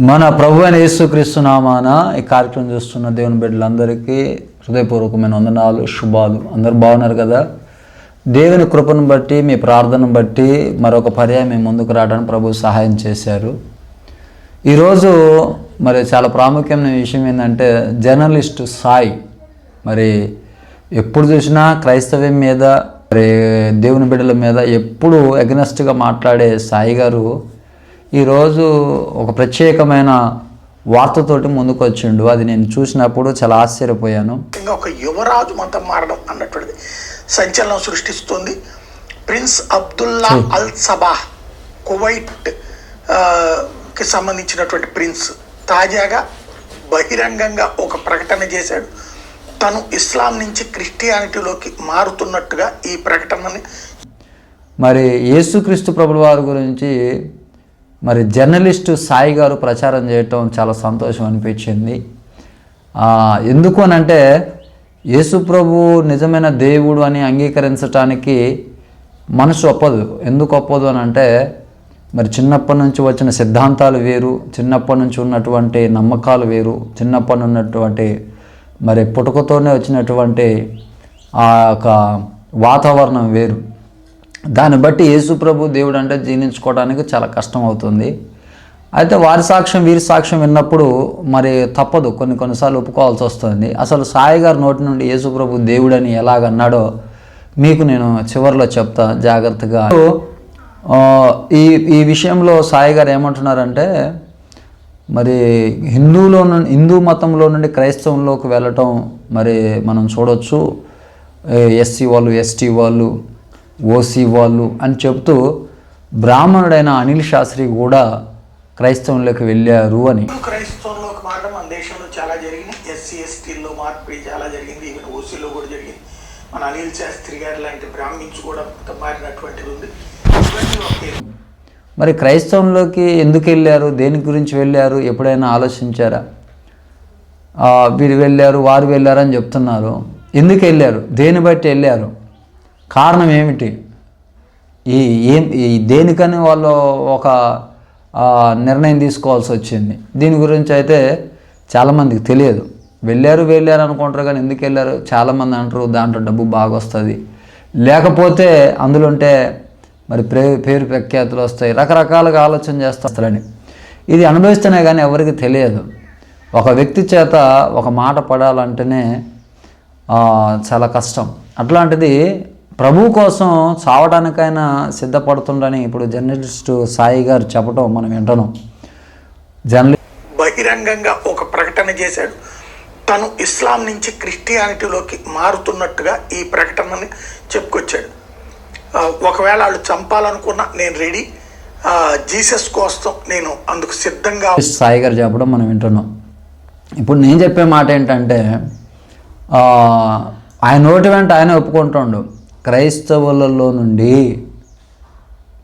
మన ప్రభు అయిన యేసుక్రీస్తు నామాన ఈ కార్యక్రమం చూస్తున్న దేవుని బిడ్డలందరికీ హృదయపూర్వకమైన వందనాలు శుభాలు. అందరు బాగున్నారు కదా? దేవుని కృపను బట్టి మీ ప్రార్థనను బట్టి మరొక పర్యాయం మేము ముందుకు రావడానికి ప్రభు సహాయం చేశారు. ఈరోజు మరి చాలా ప్రాముఖ్యమైన విషయం ఏంటంటే జర్నలిస్ట్ సాయి. మరి ఎప్పుడు చూసినా క్రైస్తవ్యం మీద మరి దేవుని బిడ్డల మీద ఎప్పుడు ఎగ్నెస్ట్గా మాట్లాడే సాయి గారు ఈరోజు ఒక ప్రత్యేకమైన వార్తతోటి ముందుకు వచ్చిండు. అది నేను చూసినప్పుడు చాలా ఆశ్చర్యపోయాను. ఇంకా ఒక యువరాజు మతం మారడం అన్నటువంటిది సంచలనం సృష్టిస్తుంది. ప్రిన్స్ అబ్దుల్లా అల్ సబాహ్ కువైట్కి సంబంధించినటువంటి ప్రిన్స్ తాజాగా బహిరంగంగా ఒక ప్రకటన చేశాడు. తను ఇస్లాం నుంచి క్రిస్టియానిటీలోకి మారుతున్నట్టుగా ఈ ప్రకటనని మరి యేసుక్రీస్తు ప్రభుల వారి గురించి మరి జర్నలిస్టు సాయి గారు ప్రచారం చేయటం చాలా సంతోషం అనిపించింది. ఎందుకు అని అంటే యేసు ప్రభు నిజమైన దేవుడు అని అంగీకరించటానికి మనసు ఒప్పదు. ఎందుకు ఒప్పదు అని అంటే మరి చిన్నప్పటి నుంచి వచ్చిన సిద్ధాంతాలు వేరు చిన్నప్పటి నుంచి ఉన్నటువంటి నమ్మకాలు వేరు చిన్నప్పటి ఉన్నటువంటి మరి పుట్టుకతోనే వచ్చినటువంటి ఆ యొక్క వాతావరణం వేరు. దాన్ని బట్టి యేసుప్రభు దేవుడు అంటే జీర్ణించుకోవడానికి చాలా కష్టం అవుతుంది. అయితే వారి సాక్ష్యం వీరి సాక్ష్యం విన్నప్పుడు మరి తప్పదు. కొన్ని కొన్నిసార్లు ఒప్పుకోవాల్సి వస్తుంది. అసలు సాయి గారి నోటి నుండి యేసుప్రభు దేవుడని ఎలాగన్నాడో మీకు నేను చివరిలో చెప్తా జాగ్రత్తగా. ఈ ఈ విషయంలో సాయి గారు ఏమంటున్నారంటే మరి హిందువులో నుండి హిందూ మతంలో నుండి క్రైస్తవంలోకి వెళ్ళటం మరి మనం చూడవచ్చు ఎస్సీ వాళ్ళు ఎస్టీ వాళ్ళు ఓసీ వాళ్ళు అని చెప్తూ బ్రాహ్మణుడైన అనిల్ శాస్త్రి కూడా క్రైస్తవంలోకి వెళ్ళారు అని. క్రైస్తవంలోకి మారడం మన దేశంలో చాలా జరిగింది. ఎస్సీ ఎస్టీల్లో మార్పు చాలా జరిగింది. ఈవెన్ ఓసీలో కూడా జరిగింది. మన అనిల్ శాస్త్రి గారు లాంటి బ్రాహ్మిన్స్ కూడా మారినటువంటిది ఉంది. మరి క్రైస్తవంలోకి ఎందుకు వెళ్ళారు? దేని గురించి వెళ్ళారు? ఎప్పుడైనా ఆలోచించారా? వీరు వెళ్ళారు వారు వెళ్ళారు అని చెప్తున్నారు. ఎందుకు వెళ్ళారు? దేని బట్టి వెళ్ళారు? కారణం ఏమిటి? ఈ ఏం ఈ దేనికని వాళ్ళు ఒక నిర్ణయం తీసుకోవాల్సి వచ్చింది. దీని గురించి అయితే చాలామందికి తెలియదు. వెళ్ళారు వెళ్ళారు అనుకుంటారు కానీ ఎందుకు వెళ్ళారు? చాలామంది అంటారు దాంట్లో డబ్బు బాగా వస్తుంది. లేకపోతే అందులో ఉంటే మరి ప్రే పేరు ప్రఖ్యాతులు వస్తాయి. రకరకాలుగా ఆలోచన చేస్తారని ఇది అనుభవిస్తేనే కానీ ఎవరికి తెలియదు. ఒక వ్యక్తి చేత ఒక మాట పడాలంటేనే చాలా కష్టం. అట్లాంటిది ప్రభు కోసం చావడానికైనా సిద్ధపడుతుండని ఇప్పుడు జర్నలిస్టు సాయి గారు చెప్పడం మనం వింటున్నాం. జర్నలి బహిరంగంగా ఒక ప్రకటన చేశాడు. తను ఇస్లాం నుంచి క్రిస్టియానిటీలోకి మారుతున్నట్టుగా ఈ ప్రకటనని చెప్పుకొచ్చాడు. ఒకవేళ వాళ్ళు చంపాలనుకున్నా నేను రెడీ జీసస్ కోసం నేను అందుకు సిద్ధంగా సాయి గారు చెప్పడం మనం వింటున్నాం. ఇప్పుడు నేను చెప్పే మాట ఏంటంటే ఆయన నోటి వెంట ఆయన ఒప్పుకుంటుండు. క్రైస్తవులలో నుండి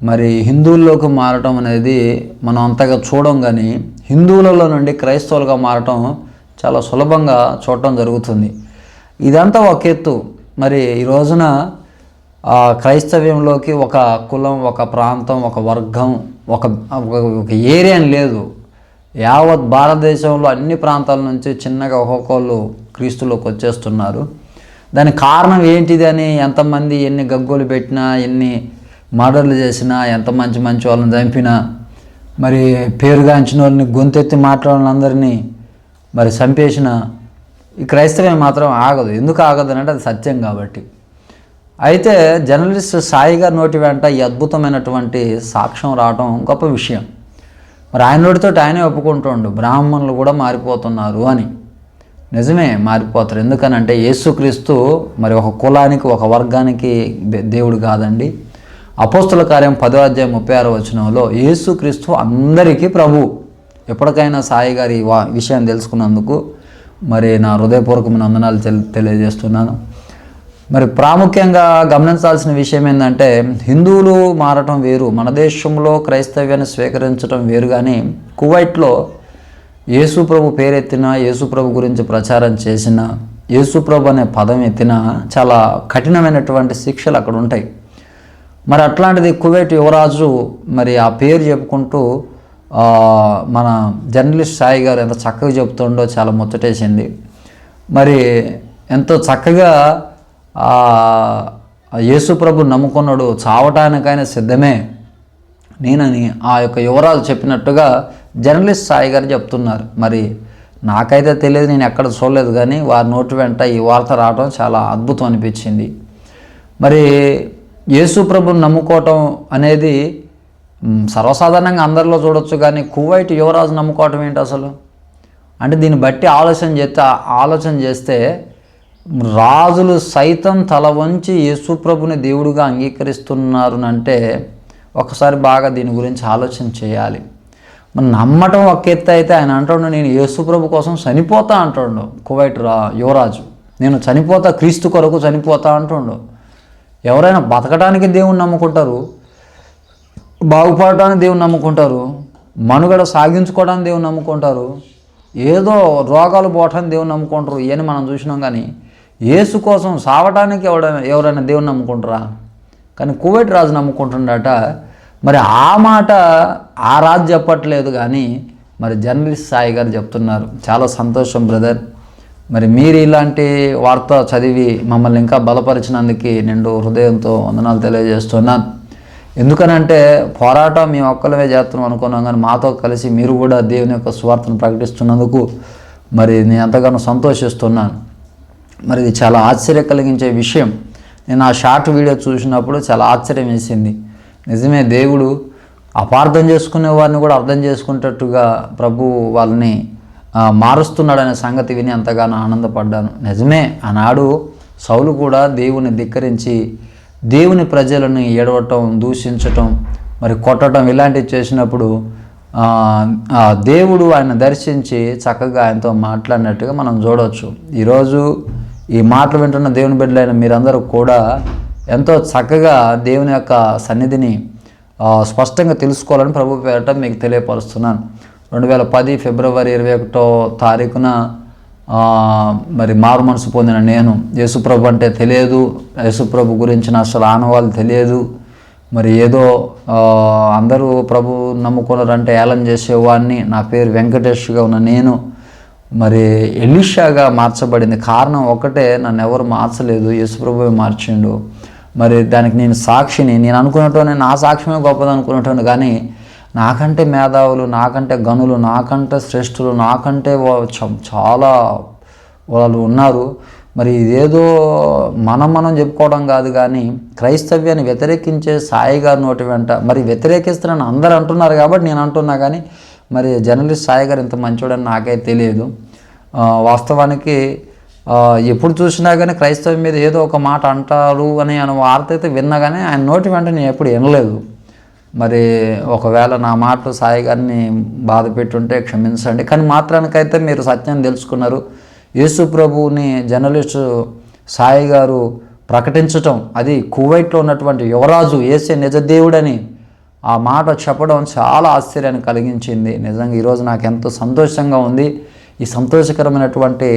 మరి హిందువుల్లోకి మారటం అనేది మనం అంతగా చూడం కానీ హిందువులలో నుండి క్రైస్తవులుగా మారటం చాలా సులభంగా చూడటం జరుగుతుంది. ఇదంతా ఒక ఎత్తు. మరి ఈ రోజున క్రైస్తవ్యంలోకి ఒక కులం ఒక ప్రాంతం ఒక వర్గం ఒక ఒక- ఏరియా అని లేదు. యావత్ భారతదేశంలో అన్ని ప్రాంతాల నుంచి చిన్నగా ఒక్కొక్కళ్ళు క్రీస్తులోకి వచ్చేస్తున్నారు. దానికి కారణం ఏంటిది అని ఎంతమంది ఎన్ని గగ్గోలు పెట్టినా ఎన్ని మర్డర్లు చేసినా ఎంత మంచి మంచి వాళ్ళని చంపినా మరి పేరుగాంచిన వాళ్ళని గొంతెత్తి మాట్లాడిన అందరినీ మరి చంపేసిన ఈ క్రైస్తవం మాత్రం ఆగదు. ఎందుకు ఆగదు అంటే అది సత్యం కాబట్టి. అయితే జర్నలిస్ట్ సాయి గారి నోటి వెంట ఈ అద్భుతమైనటువంటి సాక్ష్యం రావడం గొప్ప విషయం. మరి ఆయన నోటితో ఆయనే ఒప్పుకుంటుండు బ్రాహ్మణులు కూడా మారిపోతున్నారు అని. నిజమే మారిపోతారు. ఎందుకనంటే యేసుక్రీస్తు మరి ఒక కులానికి ఒక వర్గానికి దేవుడు కాదండి. అపోస్తుల కార్యం పదో అధ్యాయం ముప్పై ఆరో వచనంలో యేసుక్రీస్తు అందరికీ ప్రభు. ఎప్పటికైనా సాయి గారి వా- విషయం తెలుసుకున్నందుకు మరి నా హృదయపూర్వకమైన వందనాలు తెల్- తెలియజేస్తున్నాను. మరి ప్రాముఖ్యంగా గమనించాల్సిన విషయం ఏంటంటే హిందువులు మారటం వేరు మన దేశంలో క్రైస్తవ్యాన్ని స్వీకరించడం వేరు కానీ కువైట్లో యేసుప్రభు పేరెత్తిన యేసుప్రభు గురించి ప్రచారం చేసిన యేసుప్రభు అనే పదం ఎత్తిన చాలా కఠినమైనటువంటి శిక్షలు అక్కడ ఉంటాయి. మరి అట్లాంటిది కువైట్ యువరాజు మరి ఆ పేరు చెప్పుకుంటూ మన జర్నలిస్ట్ సాయి గారు ఎంత చక్కగా చెబుతుండో చాలా ముచ్చటేసింది. మరి ఎంతో చక్కగా ఆ యేసు ప్రభు నమ్ముకున్నాడు చావటానికైనా సిద్ధమే. నేనని ఆ యొక్క యువరాజు చెప్పినట్టుగా జర్నలిస్ట్ సాయి గారు చెప్తున్నారు. మరి నాకైతే తెలియదు నేను ఎక్కడ చూడలేదు కానీ వారి నోటి వెంట ఈ వార్త రావడం చాలా అద్భుతం అనిపించింది. మరి యేసు ప్రభుని నమ్ముకోవటం అనేది సర్వసాధారణంగా అందరిలో చూడొచ్చు కానీ కువైట్ యువరాజు నమ్ముకోవటం ఏంటి అసలు? అంటే దీన్ని బట్టి ఆలోచన చేస్తే ఆలోచన చేస్తే రాజులు సైతం తల వంచి యేసుప్రభుని దేవుడిగా అంగీకరిస్తున్నారు అంటే ఒకసారి బాగా దీని గురించి ఆలోచన చేయాలి. నమ్మటం ఒక ఎత్తు అయితే ఆయన అంటాడు నేను యేసుప్రభు కోసం చనిపోతా అంటాడు. కువైట్ రా యువరాజు నేను చనిపోతా క్రీస్తు కొరకు చనిపోతా అంటుండు. ఎవరైనా బతకడానికి దేవుణ్ణి నమ్ముకుంటారు బాగుపడటానికి దేవుని నమ్ముకుంటారు మనుగడ సాగించుకోవడానికి దేవుని నమ్ముకుంటారు ఏదో రోగాలు పోవటానికి దేవుని నమ్ముకుంటారు ఇవన్నీ మనం చూసినాం కానీ యేసు కోసం సావటానికి ఎవడైనా ఎవరైనా దేవుని నమ్ముకుంటారా? కానీ కువైట్ రాజు నమ్ముకుంటుండట మరి ఆ మాట ఆ రాజు చెప్పట్లేదు కానీ మరి జర్నలిస్ట్ సాయి గారు చెప్తున్నారు. చాలా సంతోషం బ్రదర్. మరి మీరు ఇలాంటి వార్త చదివి మమ్మల్ని ఇంకా బలపరిచినందుకు నిండు హృదయంతో వందనాలు తెలియజేస్తున్నాను. ఎందుకనంటే పోరాటం మేము ఒక్కలమే చేస్తున్నాం అనుకున్నాం కానీ మాతో కలిసి మీరు కూడా దేవుని యొక్క స్వార్థను ప్రకటిస్తున్నందుకు మరి నేను ఎంతగానో సంతోషిస్తున్నాను. మరి ఇది చాలా ఆశ్చర్య కలిగించే విషయం. నేను ఆ షార్ట్ వీడియో చూసినప్పుడు చాలా ఆశ్చర్యం వేసింది. నిజమే దేవుడు అపార్థం చేసుకునే వారిని కూడా అర్థం చేసుకునేటట్టుగా ప్రభు వాళ్ళని మారుస్తున్నాడనే సంగతి విని ఎంతగానో ఆనందపడ్డాను. నిజమే ఆనాడు సౌలు కూడా దేవుని ధిక్కరించి దేవుని ప్రజలను ఏడవటం దూషించటం మరి కొట్టడం ఇలాంటివి చేసినప్పుడు దేవుడు ఆయన దర్శించి చక్కగా ఆయనతో మాట్లాడినట్టుగా మనం చూడవచ్చు ఈరోజు ఈ మాటలు వింటున్న దేవుని బిడ్డలైన మీరందరూ కూడా ఎంతో చక్కగా దేవుని యొక్క సన్నిధిని స్పష్టంగా తెలుసుకోవాలని ప్రభు పేరట మీకు తెలియపరుస్తున్నాను. రెండు వేల పది ఫిబ్రవరి ఇరవై ఒకటో తారీఖున మరి మారు మనసు పొందిన నేను యేసుప్రభు అంటే తెలియదు. యేసుప్రభు గురించిన అసలు ఆనవాళ్ళు తెలియదు. మరి ఏదో అందరూ ప్రభు నమ్ముకున్నారంటే ఏలం చేసేవాడిని. నా పేరు వెంకటేష్గా ఉన్న నేను. మరి ఎలిషాగా మార్చబడింది. కారణం ఒకటే నన్ను ఎవరు మార్చలేదు యేసుప్రభువే మార్చిండు. మరి దానికి నేను సాక్షిని నేను అనుకున్నట్టు నా సాక్ష్యమే గొప్పది అనుకున్నట్టు కానీ నాకంటే మేధావులు నాకంటే గనులు నాకంటే శ్రేష్ఠులు నాకంటే చాలా వాళ్ళు ఉన్నారు. మరి ఇదేదో మనం మనం చెప్పుకోవడం కాదు కానీ క్రైస్తవ్యాన్ని వ్యతిరేకించే సాయి గారి నోటి వెంట మరి వ్యతిరేకిస్తున్నాను అందరూ అంటున్నారు కాబట్టి నేను అంటున్నా కానీ మరి జర్నలిస్ట్ సాయి గారు ఇంత మంచోడని నాకే తెలియదు. వాస్తవానికి ఎప్పుడు చూసినా కానీ క్రైస్తవం మీద ఏదో ఒక మాట అంటారు అని ఆయన వార్త అయితే విన్నా కానీ ఆయన నోటి వెంట నేను ఎప్పుడు వినలేదు. మరి ఒకవేళ నా మాటలు సాయి గారిని బాధ పెట్టుంటే క్షమించండి. కానీ మాత్రానికైతే మీరు సత్యాన్ని తెలుసుకున్నారు. యేసు ప్రభువుని జర్నలిస్టు సాయి గారు ప్రకటించటం అది కువైట్లో ఉన్నటువంటి యువరాజు ఏసే నిజదేవుడని ఆ మాట చెప్పడం చాలా ఆశ్చర్యాన్ని కలిగించింది. నిజంగా ఈరోజు నాకు ఎంతో సంతోషంగా ఉంది. ఈ సంతోషకరమైనటువంటి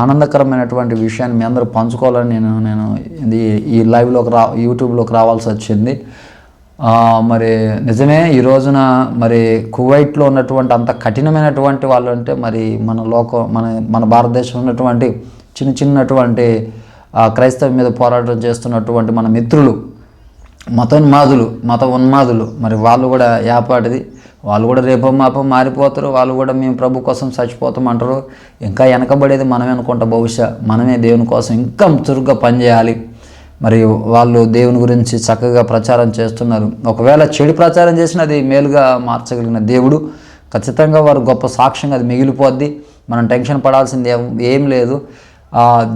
ఆనందకరమైనటువంటి విషయాన్ని మీ అందరూ పంచుకోవాలని నేను నేను ఇది ఈ లైవ్లోకి రా యూట్యూబ్లోకి రావాల్సి వచ్చింది. మరి నిజమే ఈ రోజున మరి కువైట్లో ఉన్నటువంటి అంత కఠినమైనటువంటి వాళ్ళు అంటే మరి మన లోకం మన మన భారతదేశంలో ఉన్నటువంటి చిన్న చిన్నటువంటి క్రైస్తవం మీద పోరాటం చేస్తున్నటువంటి మన మిత్రులు మతోన్మాదులు మత ఉన్మాదులు మరి వాళ్ళు కూడా ఏపాటిది. వాళ్ళు కూడా రేపో మాపో మారిపోతారు. వాళ్ళు కూడా మేము ప్రభు కోసం చచ్చిపోతాం అంటారు ఇంకా వెనకబడేది మనమే అనుకుంటా బహుశా. మనమే దేవుని కోసం ఇంకా చురుగ్గా పనిచేయాలి. మరి వాళ్ళు దేవుని గురించి చక్కగా ప్రచారం చేస్తున్నారు. ఒకవేళ చెడు ప్రచారం చేసిన అది మేలుగా మార్చగలిగిన దేవుడు. ఖచ్చితంగా వారు గొప్ప సాక్ష్యంగా అది మిగిలిపోద్ది. మనం టెన్షన్ పడాల్సింది ఏం- ఏం లేదు.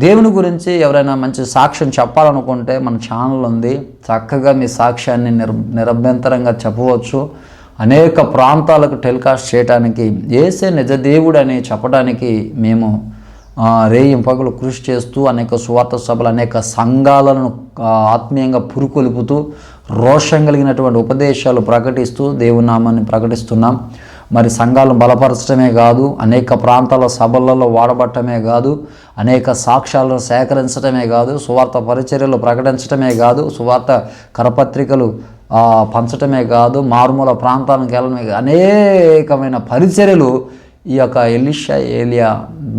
దేవుని గురించి ఎవరైనా మంచి సాక్ష్యం చెప్పాలనుకుంటే మన ఛానల్ ఉంది. చక్కగా మీ సాక్ష్యాన్ని నిర్ నిరభ్యంతరంగా చెప్పవచ్చు. అనేక ప్రాంతాలకు టెలికాస్ట్ చేయడానికి ఏసే నిజదేవుడు అని చెప్పడానికి మేము రేయింపగలు కృషి చేస్తూ అనేక సువార్త సభలు అనేక సంఘాలను ఆత్మీయంగా పురుకొలుపుతూ రోషం కలిగినటువంటి ఉపదేశాలు ప్రకటిస్తూ దేవునామాన్ని ప్రకటిస్తున్నాం. మరి సంఘాలను బలపరచడమే కాదు అనేక ప్రాంతాల సభలలో వాడబట్టమే కాదు అనేక సాక్ష్యాలను సేకరించడమే కాదు సువార్త పరిచర్యలు ప్రకటించడమే కాదు సువార్త కరపత్రికలు పంచటమే కాదు మారుమూల ప్రాంతాలకు వెళ్ళడమే కాదు అనేకమైన పరిచర్యలు ఈ యొక్క ఎలిషా ఏలియా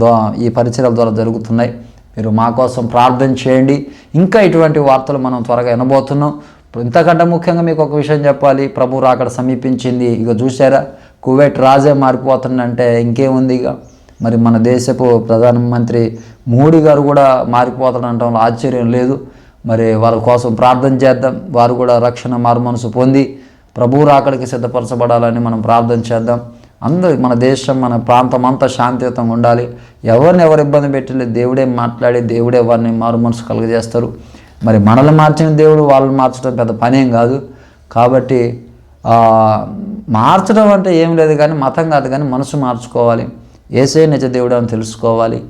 ద్వారా ఈ పరిచర్యల ద్వారా జరుగుతున్నాయి. మీరు మా కోసం ప్రార్థన చేయండి. ఇంకా ఇటువంటి వార్తలు మనం త్వరగా వినబోతున్నాం. ఇప్పుడు ఇంతకంటే ముఖ్యంగా మీకు ఒక విషయం చెప్పాలి. ప్రభు రాకడ సమీపించింది. ఇక చూసారా కువైట్ రాజే మారిపోతుందంటే ఇంకేముంది ఇక? మరి మన దేశపు ప్రధానమంత్రి మోడీ గారు కూడా మారిపోతాడంటంలో ఆశ్చర్యం లేదు. మరి వాళ్ళ కోసం ప్రార్థన చేద్దాం. వారు కూడా రక్షణ మారుమనసు పొంది ప్రభువు రాకడికి సిద్ధపరచబడాలని మనం ప్రార్థన చేద్దాం. అందరూ మన దేశం మన ప్రాంతం అంతా శాంతియుతంగా ఉండాలి. ఎవరిని ఎవరు ఇబ్బంది పెట్టలేదు దేవుడే మాట్లాడి దేవుడే వారిని మారు మనసు కలుగజేస్తారు. మరి మనల్ని మార్చిన దేవుడు వాళ్ళని మార్చడం పెద్ద పనేం కాదు. కాబట్టి మార్చడం అంటే ఏం లేదు కానీ మతం కాదు కానీ మనసు మార్చుకోవాలి. ఏసే నిజ దేవుడు అని తెలుసుకోవాలి.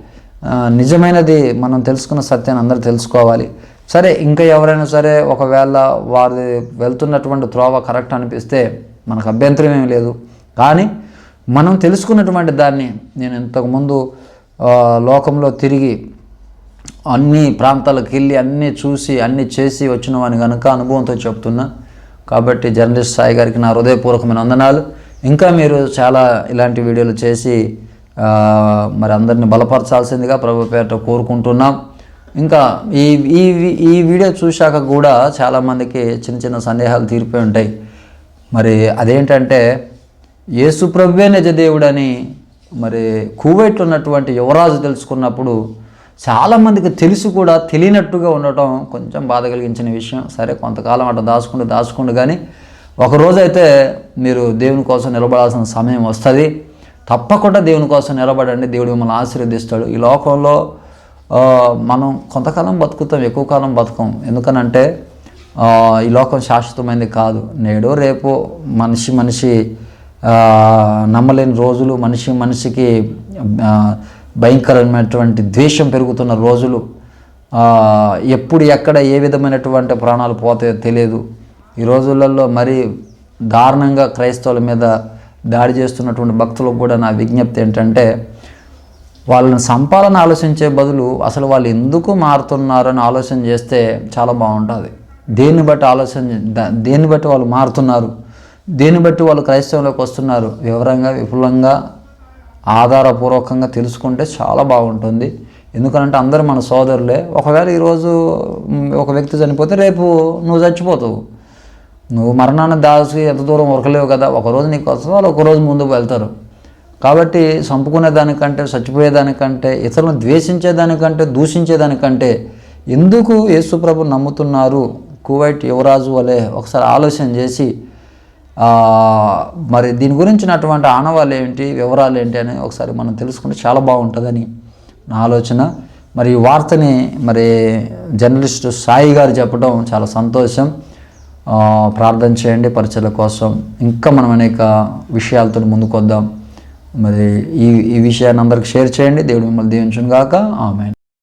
నిజమైనది మనం తెలుసుకున్న సత్యాన్ని అందరూ తెలుసుకోవాలి. సరే ఇంకా ఎవరైనా సరే ఒకవేళ వారి వెళ్తున్నటువంటి త్రోవ కరెక్ట్ అనిపిస్తే మనకు అభ్యంతరం ఏమీ లేదు. కానీ మనం తెలుసుకున్నటువంటి దాన్ని నేను ఇంతకుముందు లోకంలో తిరిగి అన్ని ప్రాంతాలకు వెళ్ళి అన్నీ చూసి అన్నీ చేసి వచ్చిన వాని కనుక అనుభవంతో చెప్తున్నా. కాబట్టి జర్నలిస్ట్ సాయి గారికి నా హృదయపూర్వకమైన వందనాలు. ఇంకా మీరు చాలా ఇలాంటి వీడియోలు చేసి మరి అందరిని బలపరచాల్సిందిగా ప్రభు పేట కోరుకుంటున్నాం. ఇంకా ఈ ఈ ఈ వీడియో చూశాక కూడా చాలామందికి చిన్న చిన్న సందేహాలు తీరిపోయి ఉంటాయి. మరి అదేంటంటే యేసు ప్రభువే నిజ దేవుడని మరి కువైట్ ఉన్నటువంటి యువరాజు తెలుసుకున్నప్పుడు చాలామందికి తెలిసి కూడా తెలియనట్టుగా ఉండటం కొంచెం బాధ కలిగించిన విషయం. సరే కొంతకాలం అట్లా దాచుకుంటూ దాచుకుంటూ కానీ ఒకరోజైతే మీరు దేవుని కోసం నిలబడాల్సిన సమయం వస్తుంది. తప్పకుండా దేవుని కోసం నిలబడండి. దేవుడు మిమ్మల్ని ఆశీర్వదిస్తాడు. ఈ లోకంలో మనం కొంతకాలం బతుకుతాం ఎక్కువ కాలం బతుకం. ఎందుకనంటే ఈ లోకం శాశ్వతమైనది కాదు. నేడు రేపు మనిషి మనిషి నమ్మలేని రోజులు మనిషి మనిషికి భయంకరమైనటువంటి ద్వేషం పెరుగుతున్న రోజులు. ఎప్పుడు ఎక్కడ ఏ విధమైనటువంటి ప్రాణాలు పోతాయో తెలియదు. ఈ రోజులలో మరి దారుణంగా క్రైస్తవుల మీద దాడి చేస్తున్నటువంటి భక్తులకు కూడా నా విజ్ఞప్తి ఏంటంటే వాళ్ళని సంపాలని ఆలోచించే బదులు అసలు వాళ్ళు ఎందుకు మారుతున్నారని ఆలోచన చేస్తే చాలా బాగుంటుంది. దేన్ని బట్టి ఆలోచన దేన్ని బట్టి వాళ్ళు మారుతున్నారు? దేన్ని బట్టి వాళ్ళు క్రైస్తవంలోకి వస్తున్నారు? వివరంగా విపులంగా ఆధారపూర్వకంగా తెలుసుకుంటే చాలా బాగుంటుంది. ఎందుకంటే అందరూ మన సోదరులే. ఒకవేళ ఈరోజు ఒక వ్యక్తి చనిపోతే రేపు నువ్వు చచ్చిపోతావు. నువ్వు మరణాన్ని దాచి ఎంత దూరం ఉరకలేవు కదా. ఒకరోజు నీకు వస్తుంది వాళ్ళు ఒకరోజు ముందుకు వెళ్తారు. కాబట్టి చంపుకునే దానికంటే చచ్చిపోయేదానికంటే ఇతరులను ద్వేషించేదానికంటే దూషించేదానికంటే ఎందుకు యేసుప్రభు నమ్ముతున్నారు? కువైట్ యువరాజు వలె ఒకసారి ఆలోచన చేసి మరి దీని గురించినటువంటి ఆనవాళ్ళు ఏంటి వివరాలు ఏంటి అని ఒకసారి మనం తెలుసుకుంటే చాలా బాగుంటుందని నా ఆలోచన. మరి ఈ వార్తని మరి జర్నలిస్టు సాయి గారు చెప్పడం చాలా సంతోషం. ప్రార్థన చేయండి పరిచయల కోసం. ఇంకా మనం అనేక విషయాలతో ముందుకొద్దాం. మరి ఈ ఈ విషయాన్ని అందరికి షేర్ చేయండి. దేవుడు మిమ్మల్ని దీవించును గాక ఆమె